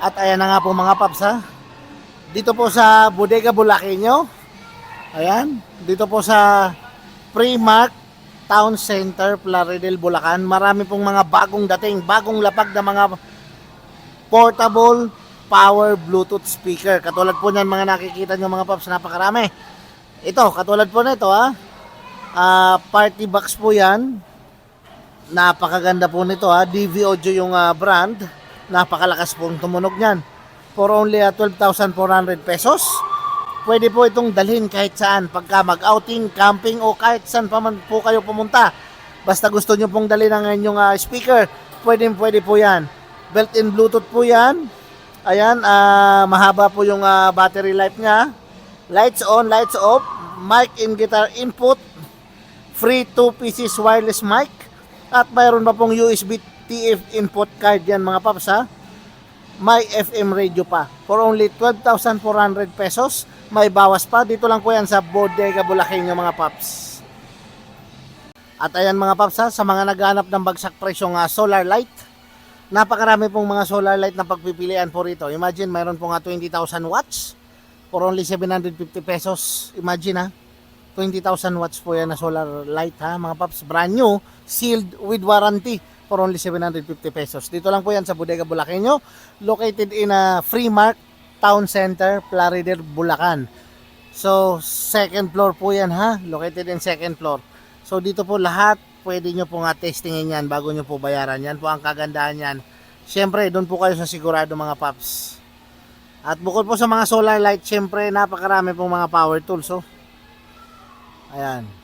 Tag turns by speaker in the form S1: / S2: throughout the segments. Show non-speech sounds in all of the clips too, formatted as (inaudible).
S1: At ayan na nga po mga paps ha. Dito po sa Bodega Bulaqueño. Ayan. Dito po sa Primark Town Center, Plaridel, Bulacan. Marami pong mga bagong dating, bagong lapag na mga portable power Bluetooth speaker. Katulad po niyan mga nakikita nyo mga paps, napakarami. Ito, katulad po nito ha. Ah, party box po yan. Napakaganda po nito ha. DV Audio yung ah, brand. Napakalakas po ang tumunog niyan. For only ah, 12,400 pesos. Pwede po itong dalhin kahit saan. Pagka mag-outing, camping o kahit saan pa man po kayo pumunta. Basta gusto nyo pong dalhin ang inyong ah, speaker. Pwede pwede po yan. Built-in Bluetooth po yan. Ayan, ah, mahaba po yung ah, battery life niya. Lights on, lights off. Mic and guitar input. Free 2 pieces wireless mic. At mayroon pa pong USB TF input card yan mga paps ha. May FM radio pa. For only 12,400 pesos. May bawas pa. Dito lang po yan sa Bodega Bulaqueño mga paps. At ayan mga paps ha, sa mga naghanap ng bagsak presyong ah, solar light. Napakarami pong mga solar light na pagpipilian po rito. Imagine, mayroon po nga 20,000 watts for only 750 pesos. Imagine ha, 20,000 watts po yan na solar light ha, mga paps. Brand new, sealed with warranty for only 750 pesos. Dito lang po yan sa Bodega Bulaqueño, located in a Freemark Town Center, Plaridel, Bulacan. So, second floor po yan ha, located in second floor. So, dito po lahat, pwede nyo po nga testingin yan bago nyo po bayaran. Yan po ang kagandahan yan. Siyempre, doon po kayo sa sigurado mga paps. At bukod po sa mga solar light, siyempre, napakarami pong mga power tools. Oh. Ayan.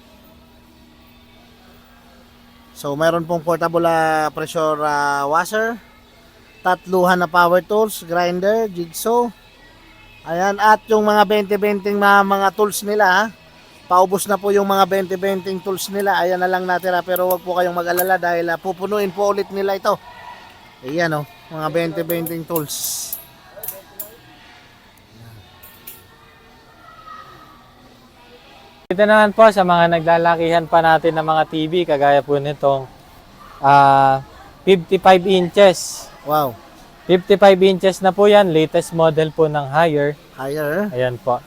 S1: So, mayroon pong portable ah, pressure ah, washer, tatluhan na power tools, grinder, jigsaw. Ayan, at yung mga 20-20 na mga tools nila, ha? paubos na po yung mga 20-20 tools nila. Ayan na lang natira, pero wag po kayong mag-alala dahil ah, pupunuin po ulit nila ito. Ayan, oh, mga 20-20 tools.
S2: Dito naman po sa mga naglalakihan pa natin ng mga TV, kagaya po nitong ah 55 inches.
S1: Wow,
S2: 55 inches na po yan, latest model po ng higher.
S1: higher.
S2: Ayan po.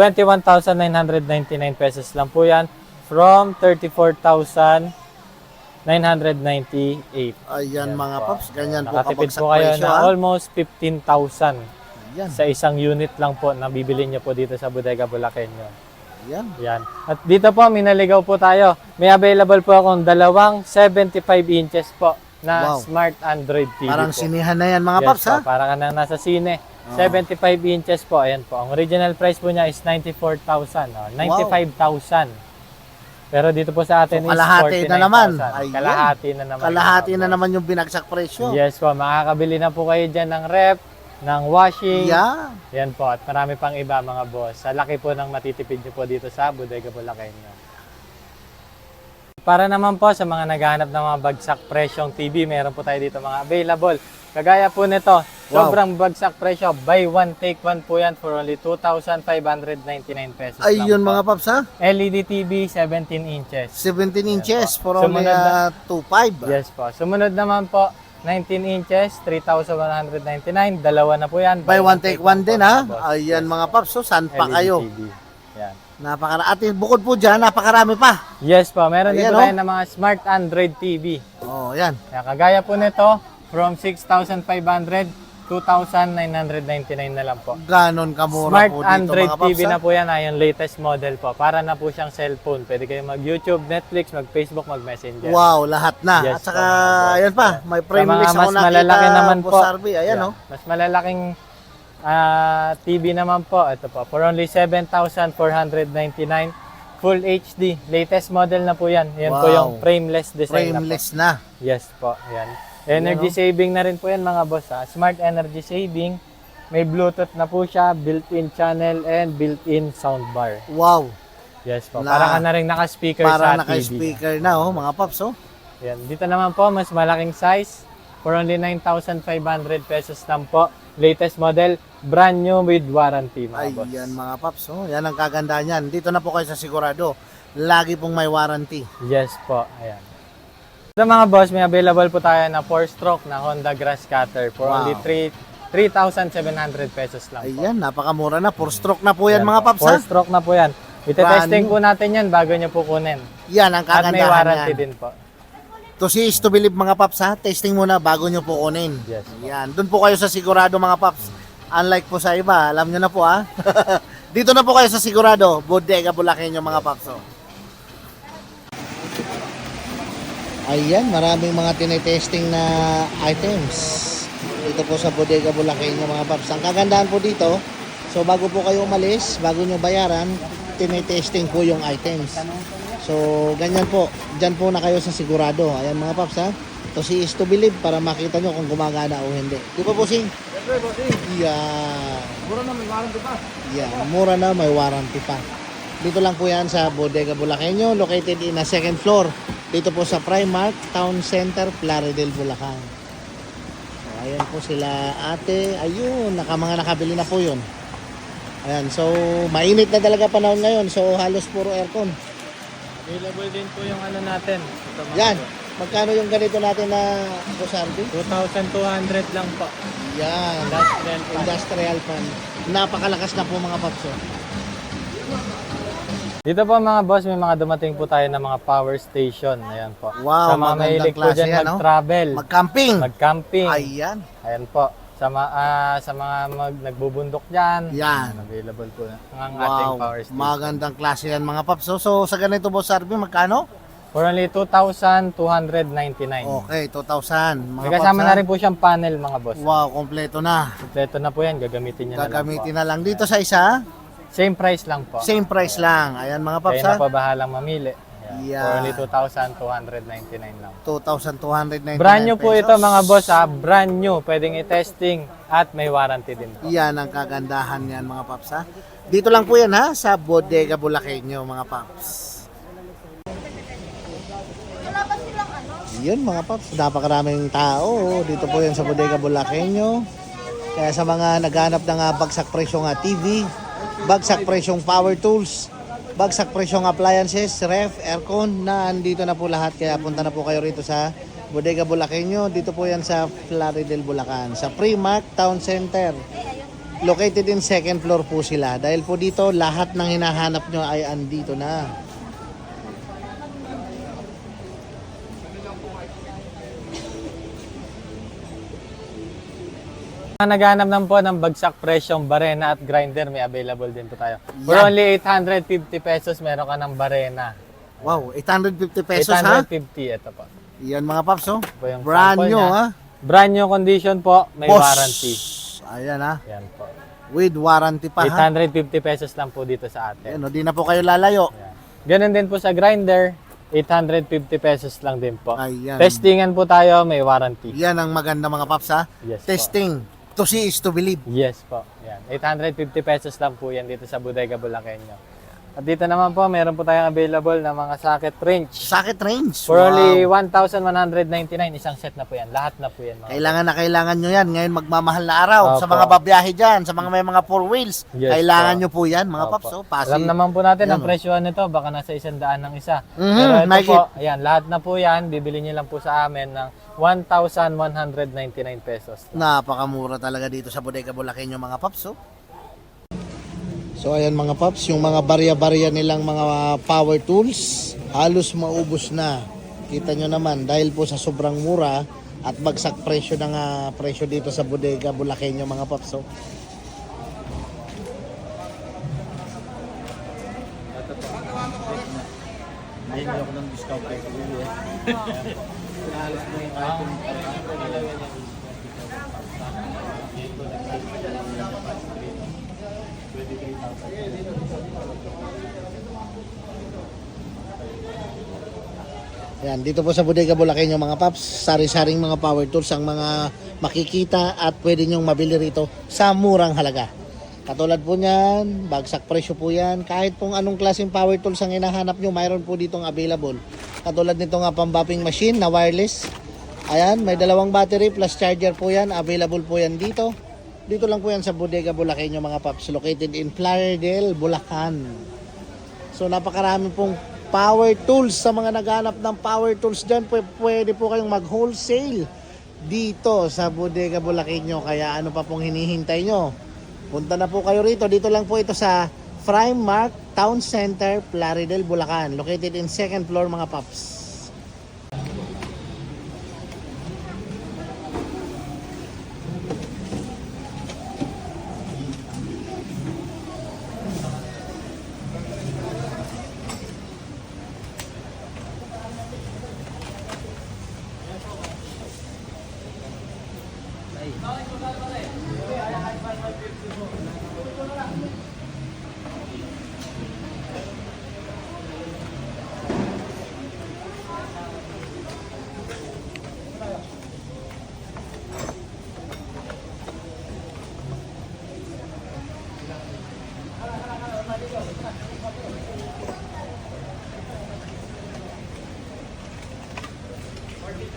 S2: 21,999 pesos lang po yan from 34,998.
S1: Ayan mga
S2: po.
S1: paps, ganyan po
S2: Nakatipid
S1: kabagsak
S2: po kayo
S1: presyo.
S2: na
S1: ha?
S2: almost 15,000
S1: Ayan,
S2: sa isang unit lang po na bibili nyo po dito sa Bodega Bulaqueño.
S1: ayan.
S2: Yan. At dito po, minaligaw po tayo. May available po akong dalawang 75 inches po na
S1: Wow.
S2: smart Android TV
S1: Parang
S2: po.
S1: sinihan na yan mga
S2: yes
S1: paps
S2: po,
S1: ha?
S2: para ka na nasa sine.
S1: Oh.
S2: 75 inches po, ayan po. Ang original price po niya is 94,000. Oh, 95,000. Pero dito po sa atin
S1: So,
S2: is
S1: kalahati na naman.
S2: 49,000.
S1: Ayan.
S2: Kalahati na naman.
S1: Kalahati na naman yung binagsak presyo.
S2: Yes po, makakabili na po kayo dyan ng rep, ng washing.
S1: Yeah.
S2: Yan po, at marami pang iba mga boss. Sa laki po ng matitipid nyo po dito sa Bodega Bulacanyo. Para naman po sa mga naghahanap ng mga bagsak presyong TV, meron po tayo dito mga available. Kagaya po nito, sobrang bagsak presyo, buy one take one po yan for only 2,599 pesos
S1: Ayun
S2: po.
S1: mga paps ha?
S2: LED TV 17 inches.
S1: 17 inches for
S2: Sumunod
S1: only uh, 2.5.
S2: Yes po. Sumunod naman po, 19 inches, 3,199. Dalawa na po yan.
S1: Buy one take one din
S2: po,
S1: ha? Ayan mga
S2: po.
S1: paps, so saan pa
S2: LED
S1: kayo?
S2: TV. Yan.
S1: Napakara At bukod po dyan, napakarami pa.
S2: Yes po, meron
S1: Ayan,
S2: dito
S1: oh.
S2: tayo ng mga smart Android TV.
S1: Oh, yan.
S2: Kaya kagaya po nito, from 6,500, 2,999 na lang po.
S1: Ganon kamura
S2: Smart
S1: po dito
S2: Android
S1: mga paps.
S2: TV na po yan, ay yung latest model po. Para na po siyang cellphone. Pwede kayo mag-YouTube, Netflix, mag-Facebook, mag-Messenger.
S1: Wow, lahat na.
S2: Yes
S1: At saka,
S2: po, boss.
S1: ayan pa, may
S2: Sa
S1: frameless
S2: mga
S1: ako
S2: mas malalaki
S1: nakita
S2: naman
S1: po sa RB. Ayan
S2: Yeah.
S1: oh.
S2: Mas malalaking ah, TV naman po. Ito po. For only 7,499. Full HD. Latest model na po yan. Yan po
S1: Wow.
S2: yung frameless design na po.
S1: Frameless na.
S2: Yes po, yan. Energy
S1: Ayan, oh.
S2: saving na rin po yan mga boss ha. Smart energy saving. May Bluetooth na po siya, built-in channel and built-in soundbar.
S1: Wow.
S2: Yes po.
S1: Na-
S2: para ka na rin naka-speaker
S1: Para
S2: sa TV.
S1: naka-speaker na oh, mga paps oh.
S2: Yan. Dito naman po, mas malaking size. For only 9,500 pesos lang po. Latest model, brand new with warranty mga boss.
S1: Ayan mga paps oh. Yan ang kagandahan yan. Dito na po kayo sa sigurado. Lagi pong may warranty.
S2: Yes po, ayan. Ito mga boss, may available po tayo na 4-stroke na Honda Grass Cutter for
S1: Wow.
S2: only 3 3,700 pesos lang po.
S1: Ayan, napakamura na. Four stroke na po yan,
S2: Ayan
S1: mga
S2: po.
S1: paps, ha?
S2: Four stroke na po yan. Ite-testing po natin yan bago nyo po kunin.
S1: Yan, ang
S2: At may
S1: kagandahan
S2: warranty
S1: yan.
S2: din po.
S1: To see is to believe, mga paps, ha? Testing muna bago nyo po kunin.
S2: Yes.
S1: Yan, doon po kayo sa sigurado, mga paps. Unlike po sa iba, alam nyo na po, ha? (laughs) Dito na po kayo sa sigurado, Bodega Bulakenyo, mga paps, oh. Ayan, maraming mga tinetesting na items. Dito po sa Bodega Bulakenyo mga paps. Ang kagandahan po dito, so bago po kayo umalis, bago nyo bayaran, tinetesting po yung items. So, ganyan po. Diyan po na kayo sa sigurado. Ayan mga paps ha. To see is to believe para makita nyo kung gumagana o hindi. Di ba po, Sing? Yeah.
S3: Mura na may warranty pa.
S1: Yeah, mura na, may warranty pa. Dito lang po yan sa Bodega Bulakenyo, located in a second floor. Dito po sa Primark Town Center, Plaridel, Bulacan. So, ayan po sila ate. Ayun, naka, mga nakabili na po yun. Ayan, so mainit na talaga panahon ngayon. So halos puro aircon.
S2: Available din po yung ano natin. Ito,
S1: Yan, magkano yung ganito natin na Bosardi?
S2: 2,200 lang po.
S1: Yan,
S2: Industrial pan.
S1: industrial fan. Napakalakas na po mga papso.
S2: Dito po mga boss, may mga dumating po tayo ng mga power station. Ayan po.
S1: Wow,
S2: Sa mga mahilig po dyan
S1: yan, no?
S2: mag-travel,
S1: Mag-camping.
S2: mag-camping.
S1: Ayan.
S2: Ayan po. Sa, ma- ah, sa mga mag nagbubundok dyan,
S1: Yan.
S2: available po ang ating
S1: Wow,
S2: power station.
S1: magandang klase yan mga paps. So, so sa ganito boss Arby, magkano?
S2: For only 2,299.
S1: Okay, 2,000. Mga
S2: May kasama
S1: paps,
S2: na
S1: ha?
S2: rin po siyang panel mga boss.
S1: Wow, kompleto na.
S2: Kompleto na po yan, gagamitin niya
S1: Gagamitin
S2: na lang
S1: na lang. Dito sa isa.
S2: Same price lang po.
S1: same price lang. Ayan mga paps
S2: Kayo na
S1: ha.
S2: po bahalang mamili. Ayan.
S1: Yeah.
S2: Only 2,299 lang.
S1: 2,299
S2: Brand new po
S1: pesos.
S2: ito mga boss ha. Brand new. Pwedeng i-testing at may warranty din po.
S1: Yan ang kagandahan yan mga paps ha. Dito lang po yan ha, sa Bodega Bulakenyo mga paps. Yun mga paps, napakaraming tao dito po yan sa Bodega Bulakenyo. Kaya sa mga naghanap ng ah, bagsak presyong ah, TV, bagsak presyong power tools, bagsak presyong appliances, ref, aircon, na andito na po lahat. Kaya punta na po kayo rito sa Bodega Bulakenyo. Dito po yan sa Plaridel, Bulacan. Sa Primark Town Center. Located in second floor po sila. Dahil po dito, lahat ng hinahanap nyo ay andito na.
S2: Naghanap naman po ng bagsak presyong barena at grinder, may available din po tayo. For
S1: Yan.
S2: only 850 pesos, meron ka ng barena.
S1: Wow, 850 pesos ha?
S2: 850, ito po.
S1: Yan mga paps oh.
S2: Po yung
S1: Brand
S2: sample
S1: new
S2: niya.
S1: ha?
S2: Brand new condition po, may
S1: Boss.
S2: warranty.
S1: Ayan ha.
S2: Yan po.
S1: With warranty pa ha.
S2: 850 pesos lang po dito sa atin.
S1: Ayan, oh, di na po kayo lalayo.
S2: Yan. Ganun din po sa grinder, 850 pesos lang din po.
S1: Ayan.
S2: Testingan po tayo, may warranty.
S1: Yan ang maganda mga paps ha.
S2: Yes po.
S1: Testing. To see is to believe.
S2: Yes po. Yan. 850 pesos lang po yan dito sa Bodega Bulakenyo. At dito naman po, meron po tayong available na mga socket wrench.
S1: Socket range.
S2: For
S1: Wow.
S2: only 1,199, isang set na po yan. Lahat na po yan. Mga
S1: Kailangan na kailangan nyo yan. Ngayon magmamahal na araw. Sa
S2: Opo.
S1: mga babiyahe dyan, sa mga may mga four wheels.
S2: Yes
S1: kailangan
S2: po.
S1: nyo po yan mga
S2: Opo.
S1: paps. Oh, pasi.
S2: Alam naman po natin
S1: Yan,
S2: ang presyo nito, baka nasa isang daan ng isa.
S1: Mhm,
S2: Pero ito po, ayan, lahat na po yan, bibili niyo lang po sa amin ng 1,199 pesos.
S1: Napakamura talaga dito sa Bodega Bulakenyo mga paps. Oh. So ayan mga paps, yung mga barya-barya nilang mga power tools, halos maubos na. Kita nyo naman, dahil po sa sobrang mura at bagsak presyo ng ah, presyo dito sa Bodega Bulakenyo mga paps. Oh. Yan, dito po sa Bodega Bulakenyo mga paps, sari-saring mga power tools ang mga makikita at pwede nyong mabili rito sa murang halaga. Katulad po niyan, bagsak presyo po yan. Kahit pong anong klaseng power tools ang hinahanap nyo, mayroon po ditong available. Katulad nito nga pambapping machine na wireless. Ayan, may dalawang battery plus charger po yan. Available po yan dito. Dito lang po yan sa Bodega Bulakenyo mga paps. Located in Plaridel, Bulacan. So napakarami pong power tools sa mga naghanap ng power tools dyan. Pwede, po kayong mag-wholesale dito sa Bodega Bulaqueño. Kaya ano pa pong hinihintay nyo? Punta na po kayo rito. Dito lang po ito sa Primark Town Center, Plaridel, Bulacan. Located in second floor mga paps.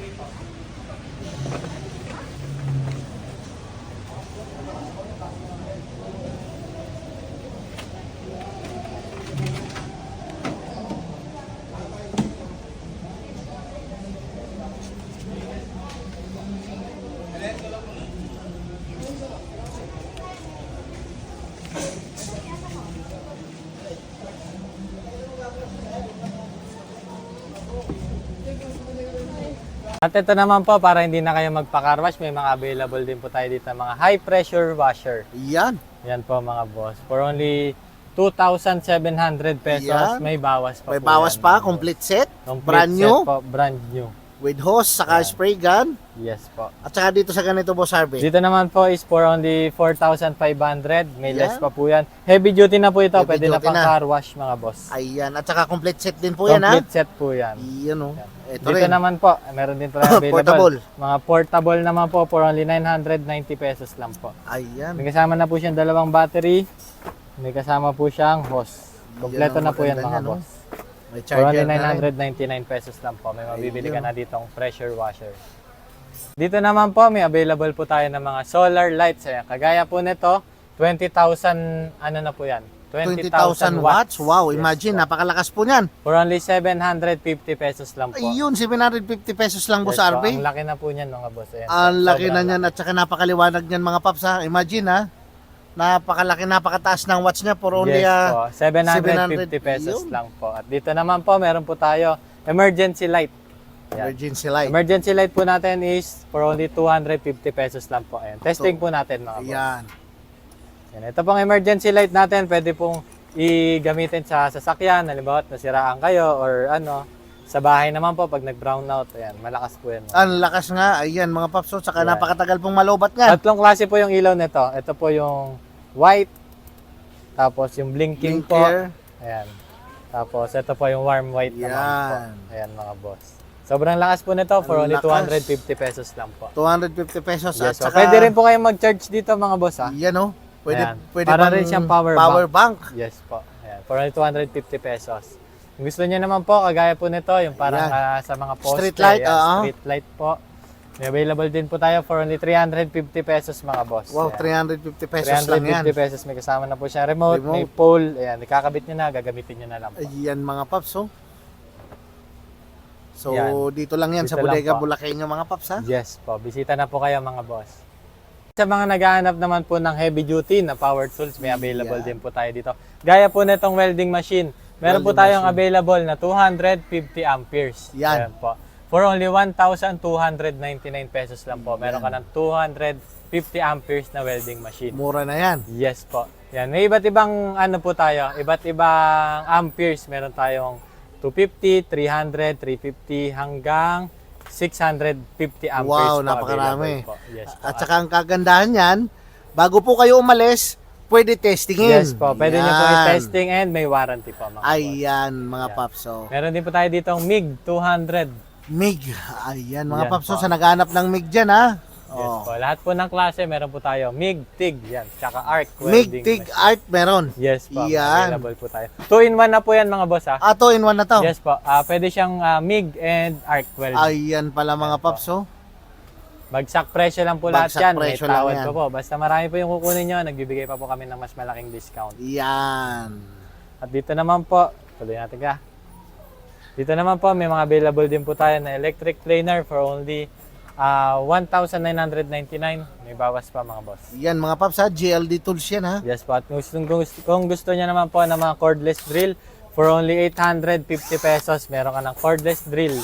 S1: Thank you.
S2: At ito naman po, para hindi na kayo magpa-car wash, may mga available din po tayo dito, mga high pressure washer.
S1: Yan.
S2: Yan po mga boss. For only 2,700 pesos,
S1: Yan.
S2: may bawas pa
S1: May
S2: po
S1: bawas
S2: yan,
S1: pa.
S2: mga boss.
S1: Complete set.
S2: Complete
S1: brand
S2: set
S1: new.
S2: Po, brand new.
S1: With hose, saka
S2: Yan.
S1: spray gun.
S2: Yes po.
S1: At saka dito sa ganito, Boss Harvey.
S2: Dito naman po is for only 4,500. May less
S1: Yan.
S2: pa po yan. Heavy duty na po ito.
S1: Heavy
S2: Pwede na pang
S1: na.
S2: car wash mga boss.
S1: Ayan. At saka complete set din po yan, ha?
S2: Complete set po yan.
S1: Yan, oh. Ito
S2: Dito
S1: rin.
S2: naman po, meron din po tayo (laughs) available.
S1: Portable.
S2: Mga portable naman po for only 990 pesos lang po.
S1: Ayan.
S2: May kasama na po siyang dalawang battery. May kasama po siyang hose. Kompleto
S1: Yan ang
S2: na po yan mga
S1: niya, no? May
S2: For only
S1: charger na rin.
S2: 999 pesos lang po. May mabibili ka na ditong pressure washer. Dito naman po, may available po tayo ng mga solar lights. Ayan. Kagaya po nito, 20,000, ano na po yan?
S1: 20,000 watts. Wow,
S2: Yes
S1: imagine,
S2: po.
S1: napakalakas po niyan.
S2: For only 750 pesos lang po.
S1: Ayun, 750 pesos lang, Boss
S2: Yes po. Ang laki na po niyan mga boss. Ayan,
S1: Ang laki na niyan at saka napakaliwanag niyan mga paps ha. Imagine ha. Napakalaki, napakataas ng watts niya for only
S2: yes
S1: ah,
S2: po. 750
S1: 700
S2: pesos
S1: yun.
S2: lang po. At dito naman po, meron po tayo emergency light. Yan.
S1: emergency light.
S2: Emergency light po natin is for only 250 pesos lang po. Ayan. Testing po natin mga boss.
S1: Ayan.
S2: Yan. Ito pong emergency light natin, pwede pong i-gamitin sa sasakyan, halimbawa nasiraan kayo or ano. Sa bahay naman po, pag nag-brown out, ayan, malakas po yan.
S1: Ang lakas nga. Ayan mga paps. oh. Saka
S2: Yan.
S1: napakatagal pong malobat niyan.
S2: Tatlong klase po yung ilaw nito. Ito po yung white, tapos yung blinking po.
S1: Blinker.
S2: Ayan. Tapos ito po yung warm white naman po.
S1: Yan.
S2: Ayan mga boss. Sobrang lakas po nito for
S1: Ang
S2: only
S1: lakas.
S2: 250 pesos lang po.
S1: 250 pesos.
S2: Yes,
S1: at
S2: so
S1: saka,
S2: pwede rin po kayo mag-charge dito mga boss ha.
S1: Yan oh. Pwede,
S2: Ayan.
S1: pwede
S2: Para
S1: pang
S2: rin siyang power
S1: power bank.
S2: Yes po. Ayan. For only 250 pesos. Kung gusto niyo naman po, kagaya po nito, yung parang
S1: Ayan.
S2: ah, sa mga poste.
S1: Street light, oo.
S2: Street light po. May available din po tayo for only 350 pesos mga boss.
S1: Wow,
S2: Ayan.
S1: 350 pesos lang yan.
S2: 350 pesos may kasama na po siya remote,
S1: Remote.
S2: may pole, ayan, ikakabit niyo na, gagamitin niyo na lang po.
S1: Ayan mga paps oh. So,
S2: Yan.
S1: dito lang yan sa
S2: Dito lang
S1: Bodega
S2: po.
S1: Bulaqueño mga paps ha.
S2: Yes po, bisita na po kayo mga boss. Sa mga naghahanap naman po ng heavy duty na power tools, may available
S1: Yan.
S2: din po tayo dito. Gaya po nitong welding machine. Meron po
S1: Welding
S2: tayong
S1: machine.
S2: available na 250 amperes.
S1: Yan.
S2: Ayan po. For only 1,299 pesos lang po. Meron ka ng 250 amperes na welding machine.
S1: Mura na yan.
S2: Yes po. Yan, may iba't ibang ano po tayo, iba't ibang amperes. Meron tayong 250, 300, 350 hanggang 650 amperes
S1: Wow,
S2: po
S1: napakarami.
S2: available po. Yes po.
S1: At saka ang kagandahan yan, bago po kayo umalis, pwede testingin.
S2: yes po, pwede niyo po
S1: Yan.
S2: i-testing and may warranty po mga boss.
S1: Ayan, mga
S2: Yan.
S1: paps. So,
S2: Meron din po tayo ditong MiG 200.
S1: MIG. Ayan, mga
S2: Yan
S1: paps. So,
S2: po.
S1: sa naghanap ng MIG dyan, ha?
S2: Yes
S1: Oh.
S2: po. Lahat po ng klase meron po tayo MiG, TIG, yan, tsaka ARC
S1: MIG, TIG,
S2: machine.
S1: art, meron.
S2: Yes po,
S1: Yan.
S2: available po tayo. 2 in 1 na po yan mga boss ha.
S1: In one na to.
S2: Yes po, Ah, pwede siyang ah, MiG and ARC welding.
S1: Ayan pala mga paps. Oh.
S2: Bagsak presyo lang po lahat
S1: Bagsak
S2: yan. May
S1: presyo lang
S2: tawad
S1: yan.
S2: po po. Basta marami po yung kukunin nyo, nagbibigay pa po kami ng mas malaking discount.
S1: Yan.
S2: At dito naman po, tuloy natin ka. Dito naman po, may mga available din po tayo na electric planer for only Ah, 1,999. May bawas pa mga boss.
S1: Yan mga paps ha, GLD tools yan ha.
S2: Yes po. At kung gusto, kung gusto, niya naman po ng mga cordless drill, for only 850 pesos, meron ka ng cordless drill.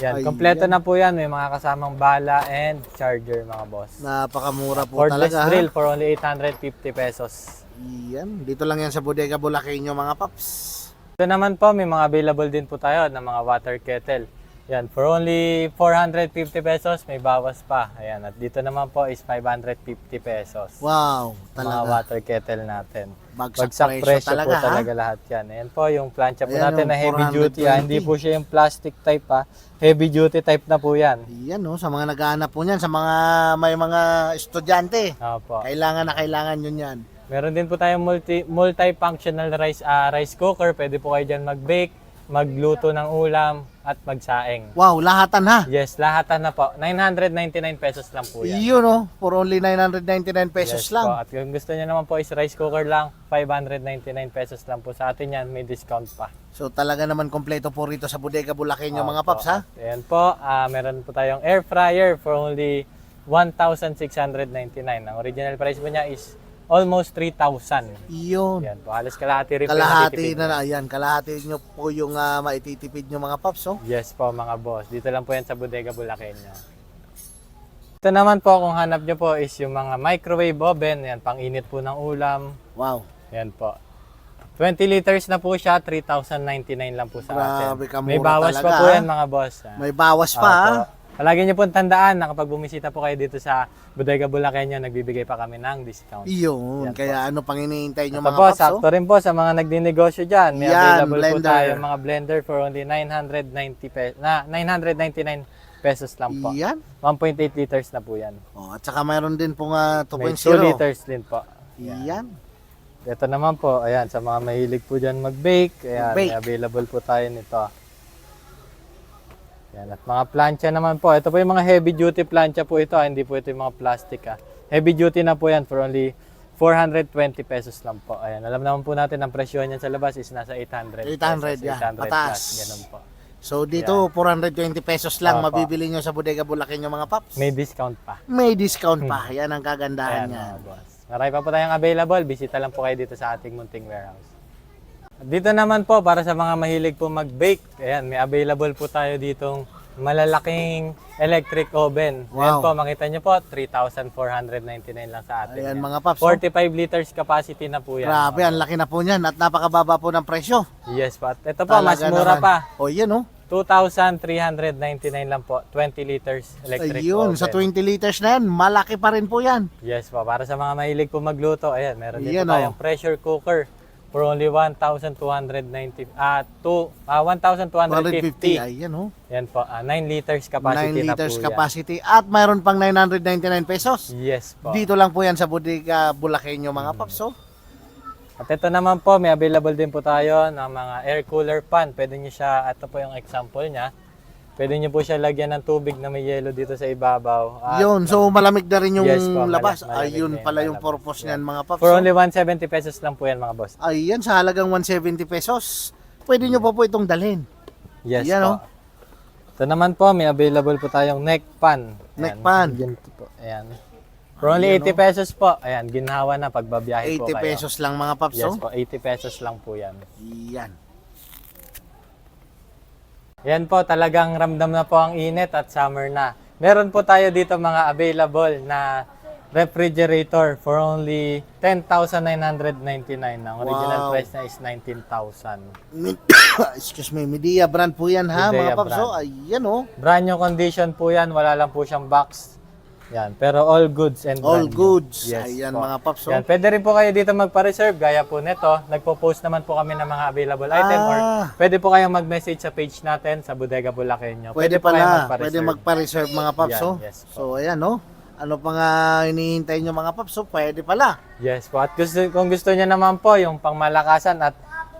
S2: Yan,
S1: Ay,
S2: kompleto
S1: yan.
S2: na po yan. May mga kasamang bala and charger mga boss.
S1: Napakamura po
S2: Cordless
S1: talaga ha.
S2: drill for only 850 pesos.
S1: Yan, dito lang yan sa Bodega Bulaqueño mga paps.
S2: Ito naman po, may mga available din po tayo ng mga water kettle. Yan, for only 450 pesos, may bawas pa. Ayan, at dito naman po is 550 pesos.
S1: Wow,
S2: Mga
S1: talaga.
S2: water kettle natin.
S1: Bagsak,
S2: Bagsak
S1: presyo,
S2: presyo
S1: talaga,
S2: po
S1: ha?
S2: talaga lahat yan. Ayan po yung plancha po
S1: Ayan,
S2: natin na
S1: yung
S2: heavy duty. Ah.
S1: 420.
S2: Hindi po siya yung plastic type ha. Heavy duty type na po yan.
S1: Yan no, sa mga naghahanap po niyan, sa mga may mga estudyante.
S2: Opo.
S1: Kailangan na kailangan yun yan.
S2: Meron din po tayong multi, multi-functional rice, ah, rice cooker. Pwede po kayo dyan mag-bake, magluto ng ulam, at magsaing.
S1: Wow, lahatan ha.
S2: Yes, lahatan na po. 999 pesos lang po yan.
S1: Yun no, for only 999 pesos
S2: Yes
S1: lang.
S2: Po. At kung gusto niyo naman po is rice cooker lang, 599 pesos lang po sa atin yan. May discount pa.
S1: So talaga naman kompleto po rito sa Bodega Bulaqueño mga
S2: Opo.
S1: paps ha.
S2: Ayan po, ah, meron po tayong air fryer for only 1,699. Ang original price po niya is almost 3,000.
S1: Yun.
S2: Ayan po, halos kalahati rin po yung
S1: Kalahati na na, ayan, kalahati nyo po yung uh, maititipid nyo mga paps oh.
S2: Yes po mga boss. Dito lang po yan sa Bodega Bulaqueño. Ito naman po kung hanap nyo po is yung mga microwave oven. Yan, pang init po ng ulam.
S1: Wow.
S2: Yan po. 20 liters na po siya, 3,099 lang po sa
S1: Grabe,
S2: atin.
S1: kamura
S2: May bawas
S1: talaga,
S2: pa po
S1: ah.
S2: yan mga boss. ah.
S1: May bawas pa ha.
S2: Opo. Palagi niyo po tandaan na kapag bumisita po kayo dito sa Bodega Bulaqueño, nagbibigay pa kami ng discount.
S1: Iyon,
S2: Yan
S1: kaya ano pang iniintay nyo
S2: Ito
S1: mga
S2: po,
S1: paps oh.
S2: sakto rin po sa mga nagdinegosyo dyan. May
S1: Yan,
S2: available po
S1: blender.
S2: tayo mga blender for only 990 pesos, na 999 pesos lang po.
S1: Yan.
S2: 1.8 liters na po yan.
S1: Oh, at saka mayroon din pong uh,
S2: May
S1: 2.0.
S2: 2 liters din po.
S1: Yan.
S2: Ito naman po, ayan, sa mga mahilig po dyan mag-bake, ayan,
S1: Mag-bake.
S2: may available po tayo nito. Yan, at mga plancha naman po. Ito po yung mga heavy duty plancha po ito, ah, hindi po ito yung mga plastic. Ah. Heavy duty na po yan for only 420 pesos lang po. Ayan, alam naman po natin ang presyo niyan sa labas is nasa 800
S1: 800
S2: pesos,
S1: yan,
S2: 800
S1: pataas.
S2: plus, ganun po.
S1: So dito 420 pesos lang
S2: Opo.
S1: mabibili nyo sa Bodega Bulaqueño mga paps.
S2: May discount pa.
S1: May discount pa. Yan ang kagandahan
S2: Ayan
S1: niya.
S2: Marami pa po tayong available. Bisita lang po kayo dito sa ating munting warehouse. Dito naman po, para sa mga mahilig po mag-bake, ayan, may available po tayo ditong malalaking electric oven. Ayan
S1: Wow.
S2: po, makita nyo po, 3,499 lang sa atin.
S1: Ayan
S2: yan.
S1: mga paps. oh.
S2: 45 liters capacity na po yan.
S1: Grabe, ang laki na po niyan at napakababa po ng presyo.
S2: Yes po. At ito po, mas
S1: Talaga
S2: mura
S1: naman.
S2: pa.
S1: O yan oh.
S2: 2,399 lang po. 20 liters electric
S1: Ayun,
S2: oven.
S1: sa 20 liters na yan, malaki pa rin po yan.
S2: Yes po, para sa mga mahilig po magluto, ayan, meron din
S1: Ayan,
S2: po tayong
S1: oh.
S2: pressure cooker for only 1,290 ah two ah
S1: 150.
S2: 1,250.
S1: Ayan oh.
S2: Yan po, ah, 9 liters
S1: 9
S2: capacity na
S1: liters
S2: po yan.
S1: capacity at mayroon pang 999 pesos.
S2: Yes po.
S1: Dito lang po yan sa Bodega Bulaqueño mga paps oh.
S2: At ito naman po, may available din po tayo ng mga air cooler pan. Pwede niyo siya, ito po yung example niya. Pwede niyo po siya lagyan ng tubig na may yelo dito sa ibabaw. At
S1: Yun, so malamig na rin yung
S2: Yes po,
S1: labas.
S2: malamig
S1: Ayun pala yung
S2: lalabas.
S1: purpose niyan mga paps.
S2: for only 170 pesos lang po yan mga boss.
S1: Ayan, sa halagang 170 pesos. Pwede nyo pa po itong dalhin.
S2: Yes
S1: Yan,
S2: po.
S1: oh.
S2: Ito naman po, may available po tayong neck pan.
S1: Neck
S2: Ayan,
S1: pan.
S2: ganito po. Ayan. For only 80 pesos po. Ayan, ginhawa na pagbabiyahe
S1: 80
S2: po kayo.
S1: pesos lang mga paps.
S2: Yes
S1: oh.
S2: po, 80 pesos lang po yan.
S1: Yan.
S2: Yan po, talagang ramdam na po ang init at summer na. Meron po tayo dito mga available na refrigerator for only 10,999. Ang original
S1: Wow.
S2: price na is 19,000.
S1: Mi- (coughs) Excuse me, Media brand po yan ha
S2: Midea
S1: mga paps.
S2: brand.
S1: Oh. Ayan oh.
S2: Brand new condition po yan, wala lang po siyang box. Yan, pero all goods and
S1: All
S2: brand new.
S1: goods.
S2: Yes
S1: Ayan
S2: po.
S1: mga paps. Oh.
S2: Yan, pwede rin po kayo dito magpa-reserve gaya po nito. Nagpo-post naman po kami ng mga available item or
S1: Ah.
S2: pwede po kayong mag-message sa page natin sa Bodega Bulaqueño.
S1: Pwede
S2: po kayong
S1: pala.
S2: magpa-reserve.
S1: Pwede magpa-reserve mga paps.
S2: Yan,
S1: oh.
S2: yes po.
S1: So ayan oh. Ano pa nga hinihintay nyo mga paps? Oh, pwede pala.
S2: Yes po. At gusto, kung gusto niya naman po yung pangmalakasan at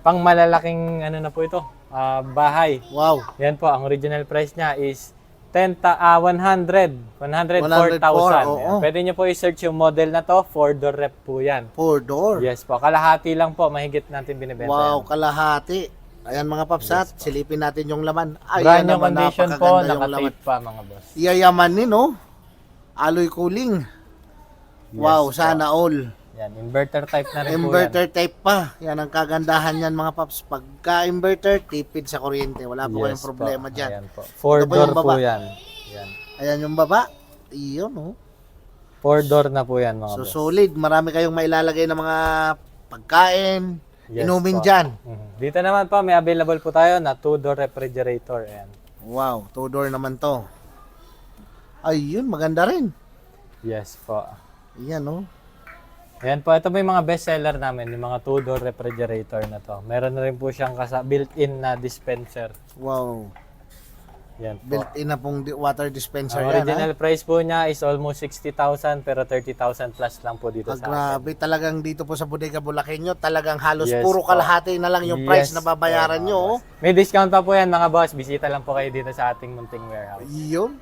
S2: pangmalalaking ano na po ito, ah, bahay.
S1: Wow.
S2: Yan po, ang original price niya is 10 ta, ah, 100, 104,000.
S1: 104, oo.
S2: Yan. Pwede niyo po i-search yung model na to, 4 door rep po yan.
S1: Four door.
S2: Yes po, kalahati lang po, mahigit natin binibenta
S1: Wow,
S2: yan.
S1: kalahati. Ayan mga paps at silipin natin yung laman. Ayan
S2: Brand new
S1: naman,
S2: condition po, naka-tape pa mga boss.
S1: Iyayaman ni no? Alloy cooling. wow,
S2: po.
S1: sana all.
S2: Yan, inverter type na rin
S1: Inverter type pa. Yan ang kagandahan yan mga paps. Pagka inverter, tipid sa kuryente. Wala
S2: po
S1: po
S2: yan.
S1: kayong problema
S2: po.
S1: dyan.
S2: Ayan po. Four
S1: Ito po
S2: door po
S1: baba.
S2: yan. Yan.
S1: Ayan yung baba. Iyon oh.
S2: Four door na po yan mga
S1: So
S2: boss.
S1: solid. Marami kayong mailalagay ng mga pagkain.
S2: Yes
S1: inumin
S2: po.
S1: dyan.
S2: Mhm. Dito naman po, may available po tayo na two-door refrigerator. Ayan.
S1: Wow, two door naman to. Ayun, maganda rin.
S2: Yes po.
S1: Yan oh.
S2: Ayan po, ito po yung mga best seller namin, yung mga two-door refrigerator na to. Meron na rin po siyang built-in na dispenser.
S1: Wow.
S2: Yan po.
S1: Built-in na pong di- water dispenser
S2: Ang
S1: yan.
S2: original price po niya is almost 60,000 pero 30,000 plus lang po dito
S1: Ah,
S2: sa atin.
S1: grabe, talagang dito po sa Bodega Bulakenyo, talagang halos
S2: Yes
S1: puro
S2: po.
S1: kalahati na lang yung price
S2: Yes
S1: na babayaran
S2: po,
S1: nyo.
S2: mga
S1: Oh.
S2: boss. May discount pa po yan mga boss. Bisita lang po kayo dito sa ating munting warehouse.
S1: Yun.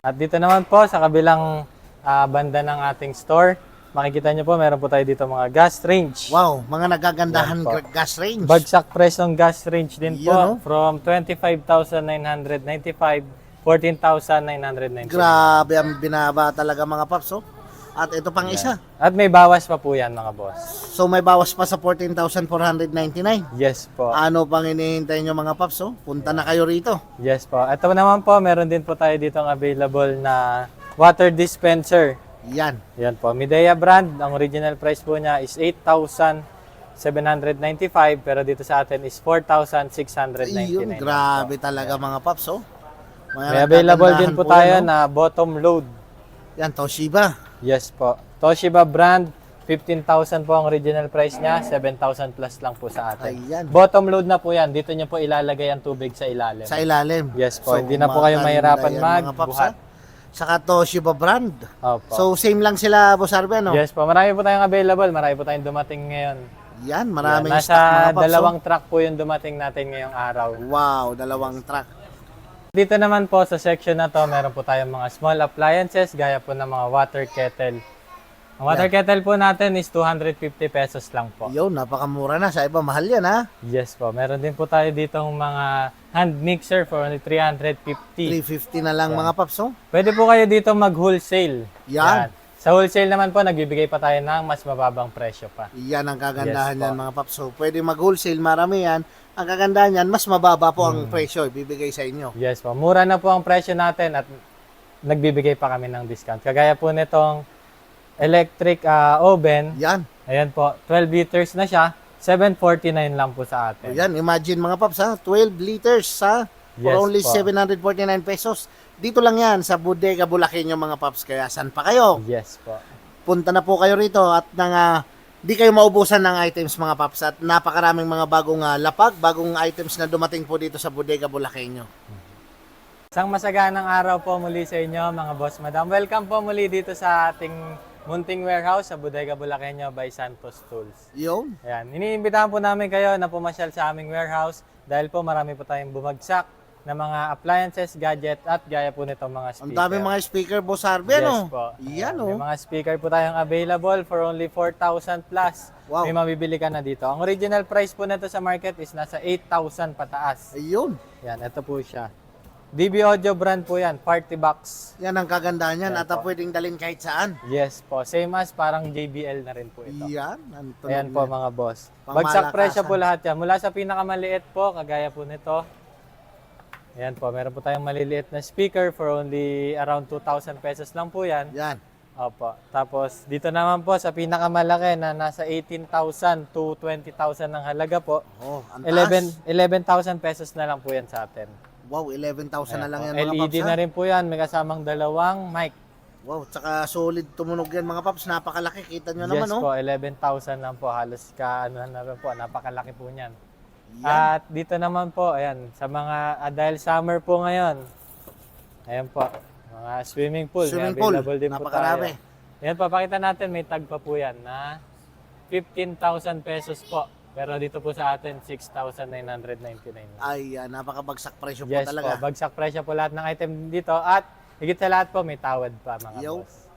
S2: At dito naman po sa kabilang ah, banda ng ating store, makikita nyo po meron po tayo dito mga gas range.
S1: Wow, mga nagagandahan
S2: po.
S1: gas range.
S2: Bagsak presyong gas range din po
S1: Yun, oh.
S2: from 25,995, 14,995.
S1: Grabe ang binaba talaga mga paps. Oh. At ito pang isa.
S2: At may bawas pa po yan mga boss.
S1: So may bawas pa sa 14,499.
S2: Yes po.
S1: Ano pang hinihintay nyo mga paps? Oh? Punta na kayo rito.
S2: Yes po. Ito naman po, meron din po tayo dito available na water dispenser.
S1: Yan.
S2: Yan po. Midea brand, ang original price po niya is 8,795 pero dito sa atin is 4,699.
S1: Ayun, grabe talaga mga paps. Oh. Mga
S2: May available din
S1: nagagandahan
S2: po tayo
S1: oh.
S2: na bottom load.
S1: Yan, Toshiba.
S2: Yes po. Toshiba brand, 15,000 po ang original price niya, 7,000 plus lang po sa atin.
S1: Ayan.
S2: Bottom load na po yan. Dito niyo po ilalagay ang tubig sa ilalim.
S1: Sa ilalim.
S2: Yes po, hindi na po kayo mahirapan magbuhat.
S1: Saka Toshiba brand.
S2: Opo.
S1: So same lang sila Boss Arbe, no?
S2: yes po, marami po tayong available. Marami po tayong dumating ngayon.
S1: Yan, maraming
S2: Yan,
S1: stock mga
S2: Nasa
S1: paps. oh.
S2: dalawang truck po yung dumating natin ngayong araw.
S1: Wow, dalawang truck.
S2: Dito naman po sa section na to, meron po tayong mga small appliances gaya po ng mga water kettle. Ang water kettle po natin is 250 pesos lang po.
S1: Yo, napakamura na. Sa iba, mahal yan, ha?
S2: Yes po. Meron din po tayo ditong mga hand mixer for only 350.
S1: 350 na lang mga paps, oh.
S2: Pwede po kayo dito mag-wholesale.
S1: Yan.
S2: Sa wholesale naman po, nagbibigay pa tayo ng mas mababang presyo pa.
S1: Yan ang kagandahan
S2: Yes, po.
S1: yan mga paps. So, pwede mag-wholesale, marami yan. Ang kagandahan yan, mas mababa po ang
S2: Hmm.
S1: presyo ibibigay sa inyo.
S2: Yes po. Mura na po ang presyo natin at nagbibigay pa kami ng discount. Kagaya po nitong electric ah, oven.
S1: Yan.
S2: Ayan po, 12 liters na siya. 749 lang po sa atin.
S1: yan, imagine mga paps, ha? 12 liters, ha? For
S2: Yes
S1: only
S2: po.
S1: 749 pesos. Dito lang yan sa Bodega Bulakenyo mga paps. Kaya saan pa kayo?
S2: Yes po.
S1: punta na po kayo rito at nang ah, di kayo maubusan ng items mga paps at napakaraming mga bagong ah, lapag, bagong items na dumating po dito sa Bodega Bulakenyo.
S2: Isang masaganang araw po muli sa inyo mga boss madam. Welcome po muli dito sa ating munting warehouse sa Bodega Bulaqueño by Santos Tools.
S1: Yun.
S2: Ayan, iniimbitahan po namin kayo na pumasyal sa aming warehouse dahil po marami po tayong bumagsak na mga appliances, gadget at gaya po nitong mga speaker.
S1: Ang dami mga speaker, Boss Harvey,
S2: Yes
S1: ano?
S2: po.
S1: Yan,
S2: Ayan, May mga speaker po tayong available for only 4,000 plus.
S1: Wow.
S2: May mabibili ka na dito. Ang original price po nito sa market is nasa 8,000 pataas.
S1: Ayun.
S2: Yan, ito po siya. DB Audio brand po yan, party box.
S1: Yan ang kagandahan yan
S2: Yan
S1: at
S2: po.
S1: pwedeng dalhin kahit saan.
S2: Yes po, same as parang JBL na rin po ito.
S1: Yan. Ang tunog
S2: Ayan po
S1: niya.
S2: mga boss.
S1: Pangmalakasan.
S2: Bagsak presyo po lahat yan. Mula sa pinakamaliit po, kagaya po nito. Ayan po, meron po tayong maliliit na speaker for only around 2,000 pesos lang po yan.
S1: Yan.
S2: Opo. Tapos dito naman po sa pinakamalaki na nasa 18,000 to 20,000 ng halaga po.
S1: Oh, ang taas.
S2: 11 11,000 pesos na lang po yan sa atin.
S1: Wow, 11,000 na lang yan
S2: Ayan
S1: mga.
S2: LED
S1: paps.
S2: na
S1: ha?
S2: rin po yan. May kasamang dalawang mic.
S1: Wow, tsaka solid tumunog yan mga paps. Napakalaki. Kita nyo naman,
S2: yes
S1: oh.
S2: po, 11,000 lang po. Halos ka, ano na rin po. Napakalaki po niyan.
S1: Yan.
S2: At dito naman po, ayan, sa mga, ah, dahil summer po ngayon, ayan po, mga swimming pool, may
S1: Swimming pool.
S2: available din po
S1: Napakarami.
S2: tayo. Ayan, papakita natin, may tag pa po yan na 15,000 pesos po. Pero dito po sa atin, 6,999.
S1: Ay, ah, napakabagsak presyo po
S2: Yes
S1: talaga.
S2: po, bagsak presyo po lahat ng item dito at higit sa lahat po, may tawad pa mga
S1: Yo.
S2: boss.